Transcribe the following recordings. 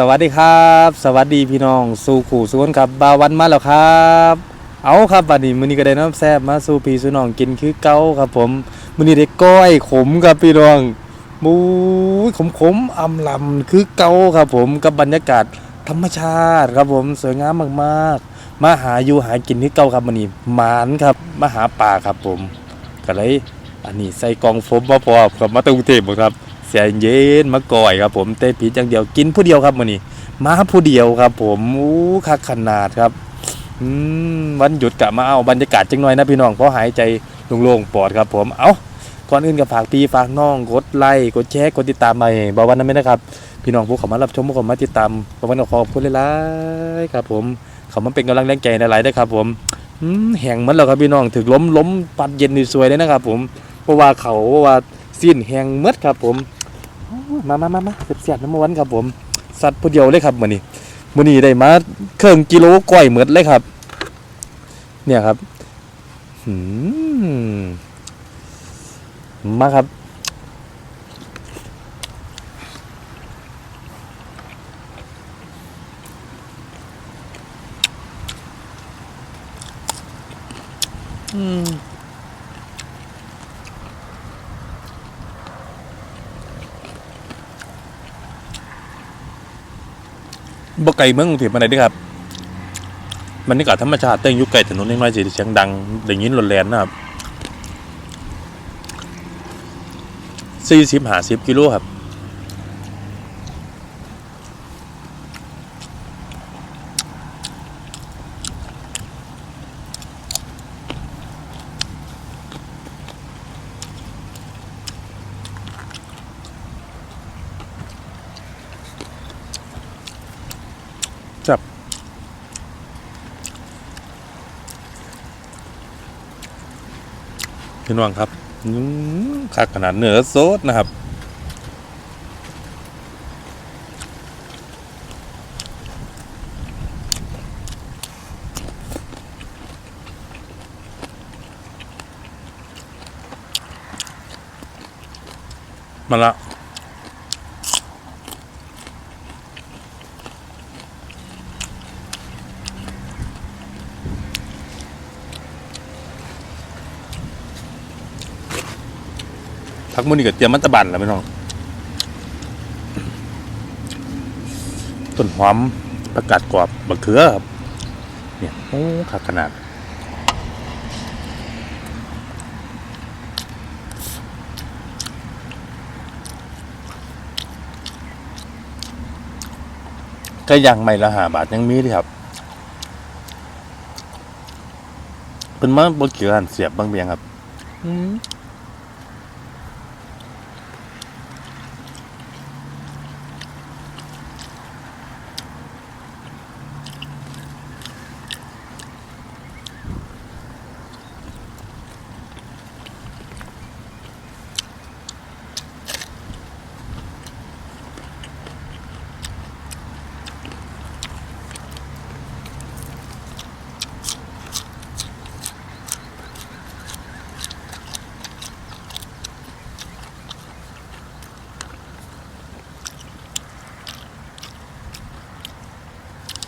สวัสดีครับ สวัสดีพี่น้องสู่ขู่สวนครับบาวันมาแล้วครับ เอาครับวันนี้มื้อนี้ก็ได้น้ำแซ่บมาสู่พี่สู่น้องกินคือเก่าครับ ผมมื้อนี้ได้ก้อยขมครับพี่น้องมูขมขมๆอำลำคือเก่าครับผมกับบรรยากาศธรรมชาติครับผมสวยงามมากๆ มาหาอยู่หากินคือเก่าครับมื้อนี้หมานครับมาหาป่าครับผมก็เลยอันนี้ใส่กองโฟมมาพอครับมาตุงเทพครับ เสียเย็นมาก่อยครับ ผมเต้ผิดอย่างเดียวกินผู้เดียวครับมื้อนี้มาผู้เดียวครับ ผมอู้คักขนาดครับอืมวันหยุดกะมาเอาบรรยากาศจังหน่อยนะพี่น้องเพราะหายใจโล่งๆปอดครับ ผมเอาก่อนอื่นก็ฝากพี่ฝากน้องกดไลค์กดแชร์กดติดตามมาให้บาวันนั้นไหมนะครับ พี่น้องผู้เข้ามารับชมผู้เขามาติดตามบาวันก็ขอบคุณหลายๆครับ ผมเขามาเป็นกำลังแรงใจในหลายๆด้ครับ ผมแห้งมันแล้วครับพี่น้องถึกล้มล้มปัดเย็นสวยเลยนะครับ ผมเพราะว่าเขาเพราะว่าสิ้นแห้งมดครับ ผม มามามามาเสียบๆน้ำมันครับผมสัตว์ผู้เดียวเลยครับมือนี้มือนี้ได้มาเครื่องกิโลก้อยเหมือดเลยครับ เนี่ยครับหืมมาครับอืม บ่ไกลเมืองกรุงเทพมาไหนด้อครับบรรยากาศธรรมชาติเต้งยุคไกลถนนน้อยๆสิเสียงดังได้ยินรนแล่นนะครับสี่สิบหาสิบกิโลครับ พี่น้องครับคักขนาดเนื้อโซดนะครับมาละ พักมื้อนี้ก็เตรียมมันตบันแล้วพี่น้องต้นหอมประกาศกรอบบักเขือครับเนี่ยโอ้คักขนาดก็ยังไม่ละหาบาทยังมีเลยครับเป็นมาบ่เกี่ยวกันเสียบบางเบียงครับ อืม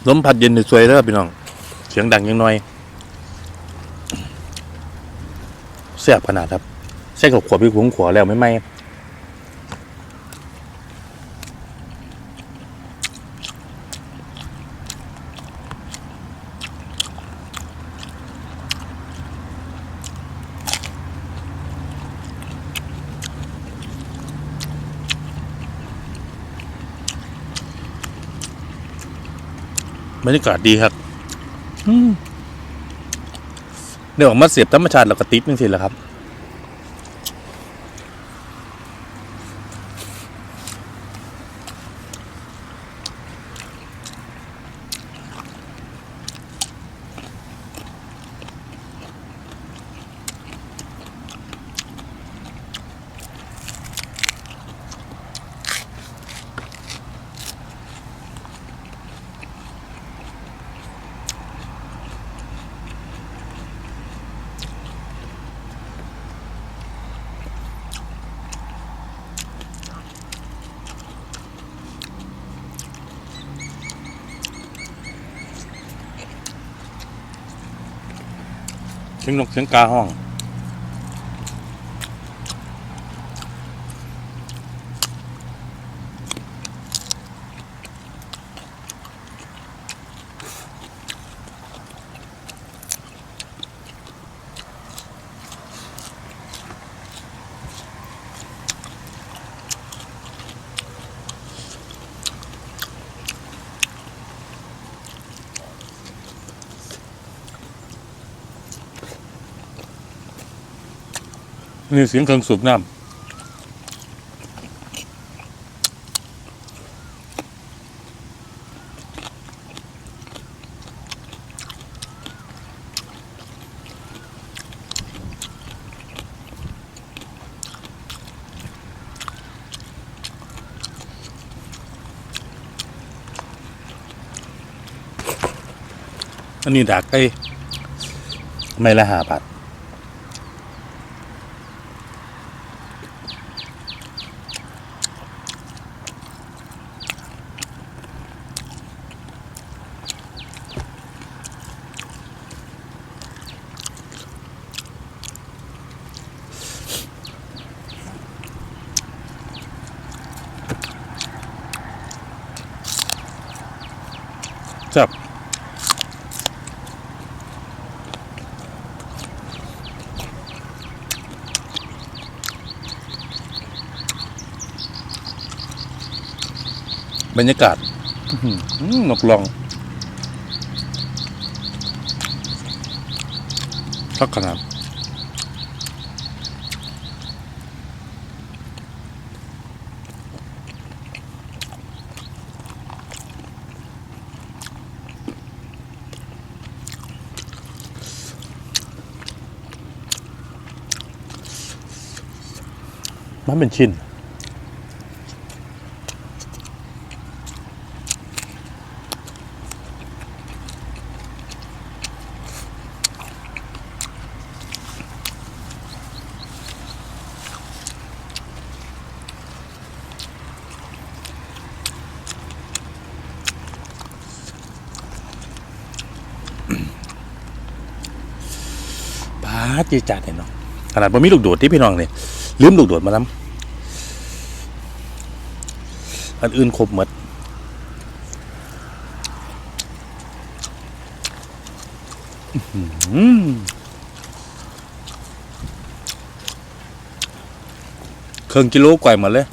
ลมพัดเย็นสวยเด้อพี่น้อง เสียงดังยังน้อยแซ่บขนาดครับใส่กับขวบพี่ขุงขวแล้วไม่ไหม บรรยากาศดีครับอืมเดี๋ยวออกมาเสียบธรรมชาติแล้วก็ติดนึงสิแหละครับ สียงนกเสียงกาห้อง นี่เสียงเครื่องสูบน้ำอันนี้ดักไอ้ไม่ละหาบาท บรรยากาศนกลองสักขนาดมันเป็นชิ้น จีจัดเนี่ยเนาะขนาดผมมีลูกโดดที่พี่น้องเนี่ยลืมลูกโดดมาแล้วอันอื่นครบหมดเครื่องกิโลกว่าหมดเลย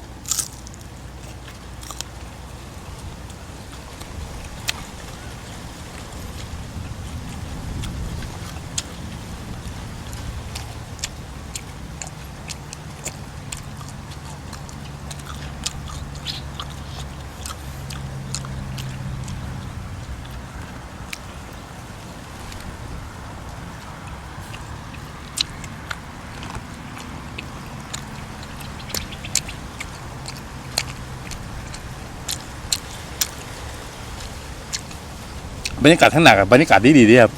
บรรยากาศข้างหนักบรรยากาศดีดีดีครับ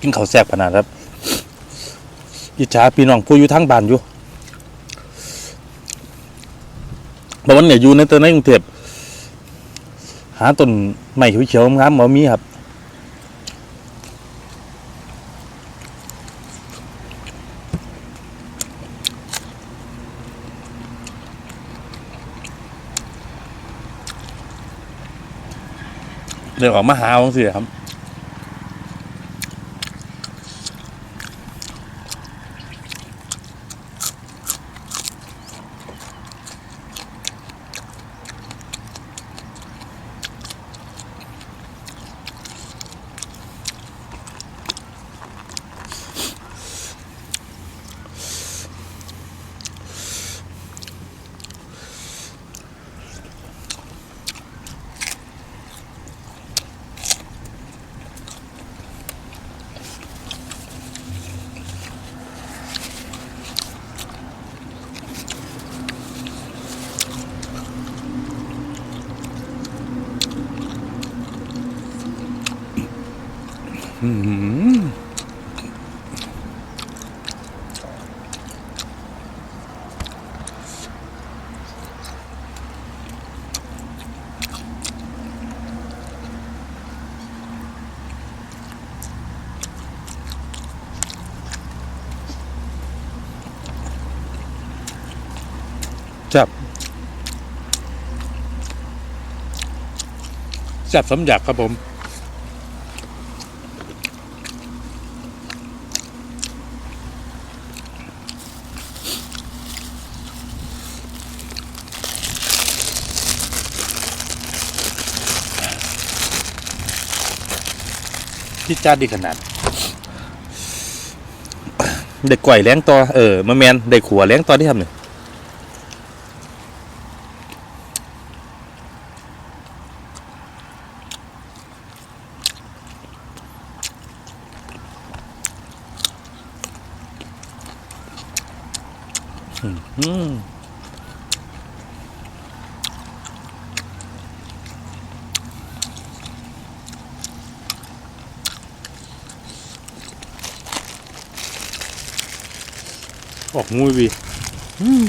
กินข้าวแซ่บขนาดครับอิจฉาพี่น้องผู้อยู่ทั้งบ้านอยู่บางวันเนี่ยอยู่ในตัวในกรุงเทพหาต้นไม้เขียวๆงามมามีครับ เดี๋ยวออกมาหาของเสียครับ อื้อหือ จับ จับสมอยากครับผมที่จ้าดีขนาดเด็กก่อยแรงต่อเออมาแมนเด็กขัวแรงต่อที่ทำเนี่ย อออกมุ้ยบีอืม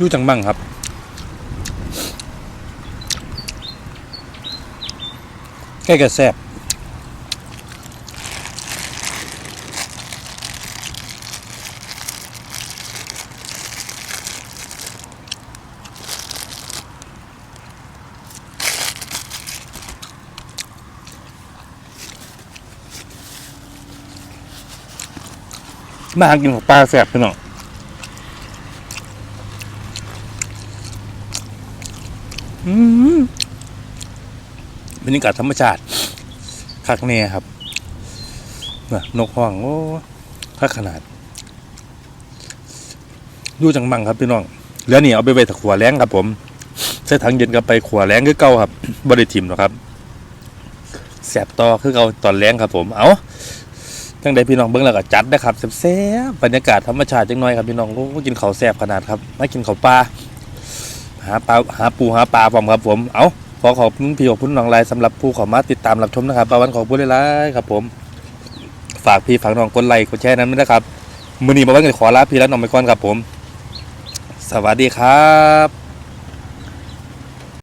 ยู่จังบังครับ ใกล้กับแซบมาหากินของปลาแสบพี่น้อง อืม บรรยากาศธรรมชาติคักแน่ครับนนกห้องโอ้คักขนาดดูจังมังครับพี่น้องแล้วนี่เอาไปไว้ถักขัวแรงครับผมใส่ถังเย็นกับไปขัวแรงคือเก่าครับบริทิมหรอกครับแสบต่อคือเก่าตอนแรงครับ ผมเอาจังใดพี่น้องเบิ้งแล้วก็จัดนะครับแซ่บบรรยากาศธรรมชาติจังน้อยครับพี่น้องโอ้กินข้าวแซ่บขนาดครับมากินข้าวปลา หาปลาหาปูหาปลาผมครับผม เอาขอขอบคุณพี่ขอบคุณน้องไลายสำหรับผู้ขอมาติดตามรับชมนะครับปาวันขอบคุณหลายๆครับผม ฝากพี่ฝากน้องกดไลค์กดแชร์นั้นด้วยนะครับมือนี้มาวันกันขอลาพี่และน้องไปก่อนครับผม สวัสดีครับ